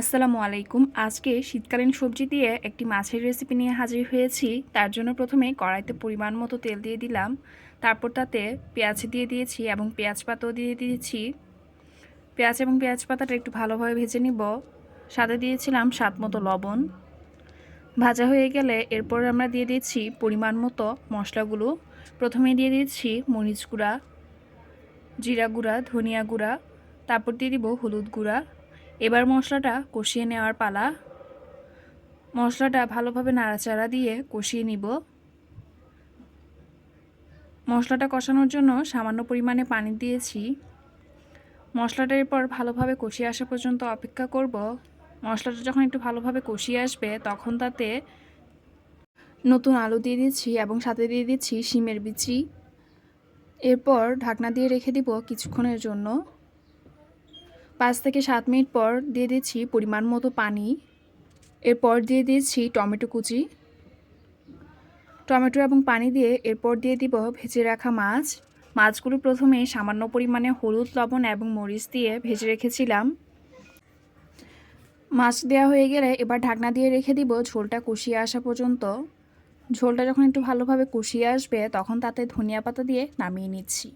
আসসালামু আলাইকুম। আজকে শীতকালীন সবজি দিয়ে একটি মাছের রেসিপি নিয়ে হাজির হয়েছি। তার জন্য প্রথমে কড়াইতে পরিমাণ মতো তেল দিয়ে দিলাম। তারপর তাতে পেঁয়াজ দিয়ে দিয়েছি এবং পেঁয়াজ পাতাও দিয়ে দিয়েছি। পেঁয়াজ এবং পেঁয়াজ পাতাটা একটু ভালোভাবে ভেজে নিব। সাথে দিয়েছিলাম স্বাদ মতো লবণ। ভাজা হয়ে গেলে এরপর আমরা দিয়ে দিচ্ছি পরিমাণ মতো মশলাগুলো। প্রথমে দিয়ে দিচ্ছি মরিচ গুঁড়া, জিরা গুঁড়া, ধনিয়া গুঁড়া। তারপর দিয়ে দিব হলুদ গুঁড়া। এবার মশলাটা কষিয়ে নেওয়ার পালা। মশলাটা ভালোভাবে নাড়াচাড়া দিয়ে কষিয়ে নিব। মশলাটা কষানোর জন্য সামান্য পরিমাণে পানি দিয়েছি। মশলাটা এরপর ভালোভাবে কষিয়ে আসা পর্যন্ত অপেক্ষা করব। মশলাটা যখন একটু ভালোভাবে কষিয়ে আসবে, তখন তাতে নতুন আলু দিয়ে দিচ্ছি এবং সাথে দিয়ে দিচ্ছি শিমের বিচি। এরপর ঢাকনা দিয়ে রেখে দিব কিছুক্ষণের জন্য। পাঁচ থেকে সাত মিনিট পর দিয়ে দিচ্ছি পরিমাণ মতো পানি। এরপর দিয়ে দিচ্ছি টমেটো কুচি। টমেটো এবং পানি দিয়ে এরপর দিয়ে দিব ভেজে রাখা মাছ। মাছগুলো প্রথমে সামান্য পরিমাণে হলুদ, লবণ এবং মরিচ দিয়ে ভেজে রেখেছিলাম। মাছ দেওয়া হয়ে গেলে এবার ঢাকনা দিয়ে রেখে দিব ঝোলটা কষিয়ে আসা পর্যন্ত। ঝোলটা যখন একটু ভালোভাবে কষিয়ে আসবে তখন তাতে ধনিয়া পাতা দিয়ে নামিয়ে নিচ্ছি।